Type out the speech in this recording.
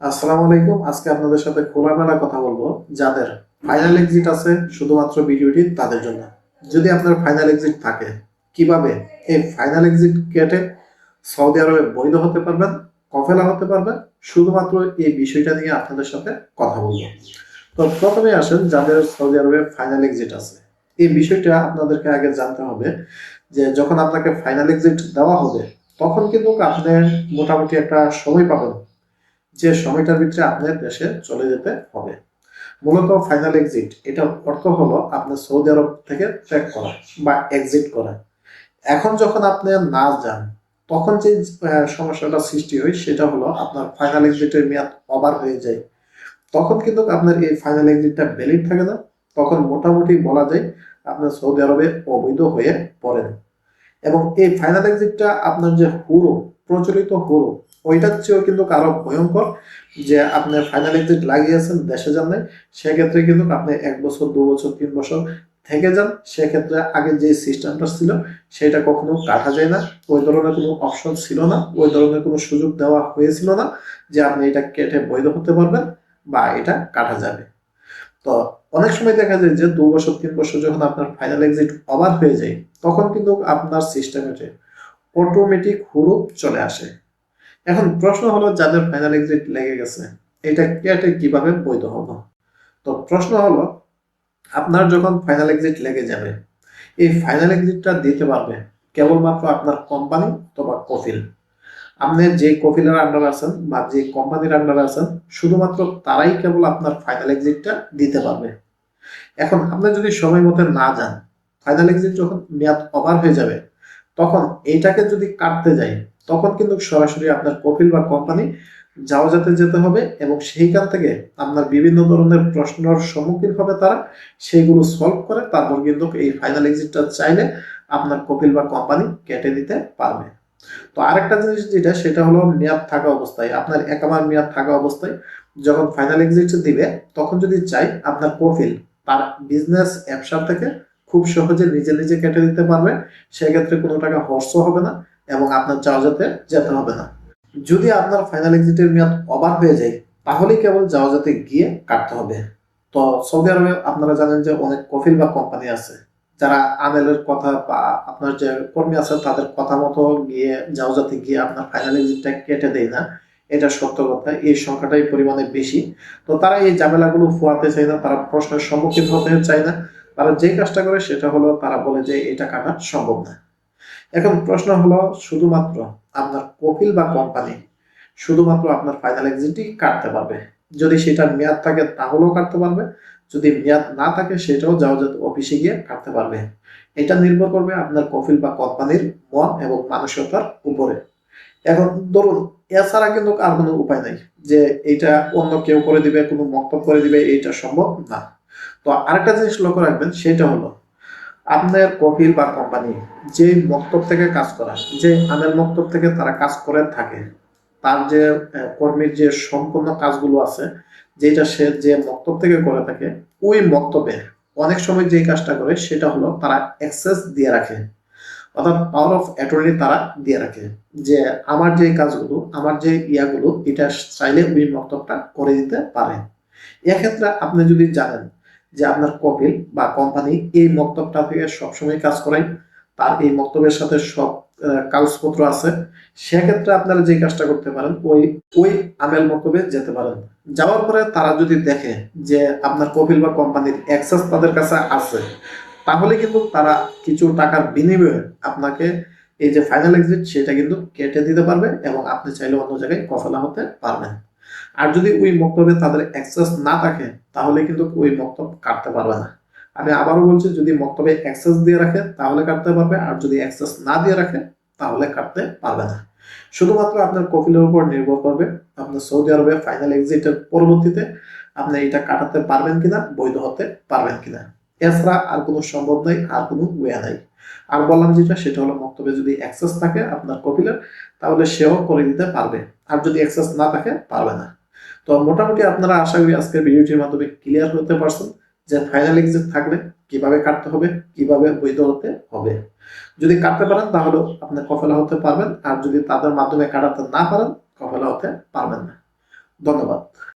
আসসালামু আলাইকুম। আজকে আপনাদের সাথে খোলামেলা কথা বলব। যাদের ফাইনাল এক্সিট আছে, শুধুমাত্র ভিডিওটি তাদের জন্য। যদি আপনার ফাইনাল এক্সিট থাকে, কীভাবে এই ফাইনাল এক্সিট কেটে সৌদি আরবে বৈধ হতে পারবেন কফেলা হতে পারবেন, শুধুমাত্র এই বিষয়টা নিয়ে আপনাদের সাথে কথা বলব। তো প্রথমে আসেন যাদের সৌদি আরবে ফাইনাল এক্সিট আছে। এই বিষয়টা আপনাদেরকে আগে জানতে হবে যে যখন আপনাকে ফাইনাল এক্সিট দেওয়া হবে, তখন কিন্তু আপনি মোটামুটি একটা সময় পাবেন। যে সময়টার ভিতরে আপনার দেশে চলে যেতে হবে। মূলত ফাইনাল এক্সিট এটা অর্থ হলো আপনার সৌদি আরব থেকে ত্যাগ করা বা এক্সিট করা। এখন যখন আপনি না যান, তখন যে সমস্যাটা সৃষ্টি হয়, সেটা হলো আপনার ফাইনাল এক্সিটের মেয়াদ ওভার হয়ে যায়। তখন কিন্তু আপনার এই ফাইনাল এক্সিটটা ভ্যালিড থাকে না। তখন মোটামুটি বলা যায় আপনার সৌদি আরবে অবৈধ হয়ে পড়েন। এবং এই ফাইনাল এক্সিটটা আপনার যে হুরো, প্রচলিত হুরো ওইটার চেয়েও কিন্তু আরও ভয়ঙ্কর যে আপনি ফাইনাল এক্সিট লাগিয়েছেন দেশে যান সেক্ষেত্রে কিন্তু আপনি এক বছর, দু বছর, তিন বছর থেকে যান। সেক্ষেত্রে আগে যে সিস্টেমটা ছিল, সেটা কখনো কাটা যায় না। ওই ধরনের কোনো অপশন ছিল না। ওই ধরনের কোনো সুযোগ দেওয়া হয়েছিল না যে আপনি এটা কেটে বৈধ হতে পারবেন বা এটা কাটা যাবে। তো অনেক সময় দেখা যায় যে দু বছর, তিন বছর যখন আপনার ফাইনাল এক্সিট ওভার হয়ে যায়, তখন কিন্তু আপনার সিস্টেমে অটোমেটিক হুরুপ চলে আসে। এখন প্রশ্ন হলো যাদের ফাইনাল এক্সিট লেগে গেছে, এটা কেটে কীভাবে বৈধ হব? তো প্রশ্ন হলো, আপনার যখন ফাইনাল এক্সিট লেগে যাবে, এই ফাইনাল এক্সিটটা দিতে পারবে কেবলমাত্র আপনার কোম্পানি অথবা কফিল। আপনি যে কফিলের আন্ডার আছেন বা যে কোম্পানির আন্ডার আছেন, শুধুমাত্র তারাই কেবল আপনার ফাইনাল এক্সিটটা দিতে পারবে। এখন আপনি যদি সময় মতো না যান ফাইনাল এক্সিট যখন মেয়াদ ওভার হয়ে যাবে, তখন এইটাকে যদি কাটতে যাই তখন কিন্তু সরাসরি আপনার কপিল বা কোম্পানি যাওয়া যাতে যেতে হবে এবং সেইখান থেকে আপনার বিভিন্ন ধরনের প্রশ্নের সম্মুখীন হবে তারা, সেইগুলো সলভ করে তারপর কিন্তু এই ফাইনাল এক্সিটটা চাইলে আপনার কপিল বা কোম্পানি কেটে দিতে পারবে। তো আরেকটা জিনিস যেটা, সেটা হলো মেয়াদ থাকা অবস্থায়, আপনার একামার মেয়াদ থাকা অবস্থায় যখন ফাইনাল এক্সিট দিবে, তখন যদি চাই আপনার কপিল তার বিজনেস ব্যবসা থেকে খুব সহজে নিজে নিজে কেটে দিতে পারবে, সেক্ষেত্রে কোনো টাকা হর্ষ হবে না। এবং আপনার জাহাজে যেতে হবে না। যদি আপনার ফাইনাল এক্সিটের মেয়াদ ওভার হয়ে যায় তাহলেই কেবল জাহাজে গিয়ে কাটতে হবে। তো সৌদি আরবে আপনারা জানেন যে অনেক কফিল বা কোম্পানি আছে, যারা আমেলের কথা বা আপনার যে কর্মী আছে, তাদের কথা মতো গিয়ে জাহাজে গিয়ে আপনার ফাইনাল এক্সিটটা কেটে দেয় না। এটা সত্য কথা, এই সংখ্যাটাই পরিমাণে বেশি। তো তারা এই ঝামেলাগুলো ফোয়াতে চায় না, তারা প্রশ্নের সম্মুখীন হতে চায় না। তারা যে কাজটা করে, সেটা হলো তারা বলে যে এটা কাটা সম্ভব না। এখন প্রশ্ন হলো, শুধুমাত্র আপনার কপিল বা কোম্পানি শুধুমাত্র আপনার ফাইনাল এক্সিটই কাটতে পারবে। যদি সেটার মেয়াদ থাকে তাহলেও কাটতে পারবে, যদি মেয়াদ না থাকে সেটাও যাওয়া যেত অফিসে গিয়ে কাটতে পারবে। এটা নির্ভর করবে আপনার কপিল বা কোম্পানির মন এবং মানসিকতার উপরে। এখন ধরুন, এছাড়া কিন্তু আর কোনো উপায় নাই যে এটা অন্য কেউ করে দিবে, কোনো মক্তব করে দিবে এটা সম্ভব না। তো আরেকটা জিনিস লক্ষ্য রাখবেন, সেটা হলো আপনার কপিল বা কোম্পানি যে মক্তব থেকে কাজ করা, যে আমেল মক্তব থেকে তারা কাজ করে থাকে, তার যে কর্মীর যে সম্পূর্ণ কাজগুলো আছে যেটা সে যে মক্তব থেকে করে থাকে, ওই মক্তবে অনেক সময় যে কাজটা করে সেটা হলো তারা অ্যাক্সেস দিয়ে রাখে। অর্থাৎ পাওয়ার অফ অ্যাটর্নি তারা দিয়ে রাখে যে আমার যে কাজগুলো, আমার যে ইয়াগুলো, এটা চাইলে ওই মক্তবটা করে দিতে পারে। এক্ষেত্রে আপনি যদি জানেন যে আপনার কপিল বা কোম্পানি এই মক্তবটা থেকে সবসময় কাজ করেন। তার এই মক্তবের সাথে সব কাগজপত্র আছে। সেক্ষেত্রে আপনারা যে কাজটা করতে পারেন, ওই ওই আমেল মক্তবে যেতে পারেন। যাওয়ার পরে তারা যদি দেখে যে আপনার কপিল বা কোম্পানির অ্যাক্সেস তাদের কাছে আছে, তাহলে কিন্তু তারা কিছু টাকার বিনিময়ে আপনাকে এই যে ফাইনাল এক্সিট সেটা কিন্তু কেটে দিতে পারবে এবং আপনি চাইলে অন্য জায়গায় কফলা হতে পারবেন। আর যদি ওই মক্তবে তাদের অ্যাক্সেস না থাকে, তাহলে কিন্তু ওই মক্তব কাটতে পারবে না। আমি আবারও বলছি, যদি মক্তবে অ্যাক্সেস দিয়ে রাখে, তাহলে কাটতে পারবে, আর যদি অ্যাক্সেস না দিয়ে রাখে, তাহলে কাটতে পারবে না। শুধুমাত্র আপনার কপিলের উপর নির্ভর করবে, আপনার সৌদি আরবে ফাইনাল এক্সিটের পরবর্তীতে আপনি এটা কাটাতে পারবেন কিনা, বৈধ হতে পারবেন কিনা। এছাড়া আর কোনো সম্ভব নাই, আর কোনো ওয়ে নাই। আর বললাম যেটা, সেটা হলো মক্তবে যদি অ্যাক্সেস থাকে আপনার কপিলের তাহলে সেও করে দিতে পারবে। আর যদি অ্যাক্সেস না থাকে, পারবে না। তো মোটামুটি আপনারা আশা করি আজকের ভিডিওটির মাধ্যমে ক্লিয়ার হতে পারছেন যে ফাইনাল এক্সিট থাকলে কীভাবে কাটতে হবে, কীভাবে বৈধ হতে হবে। যদি কাটতে পারেন তাহলে আপনি কফেলা হতে পারবেন। আর যদি তাদের মাধ্যমে কাটাতে না পারেন, কফেলা হতে পারবেন না। ধন্যবাদ।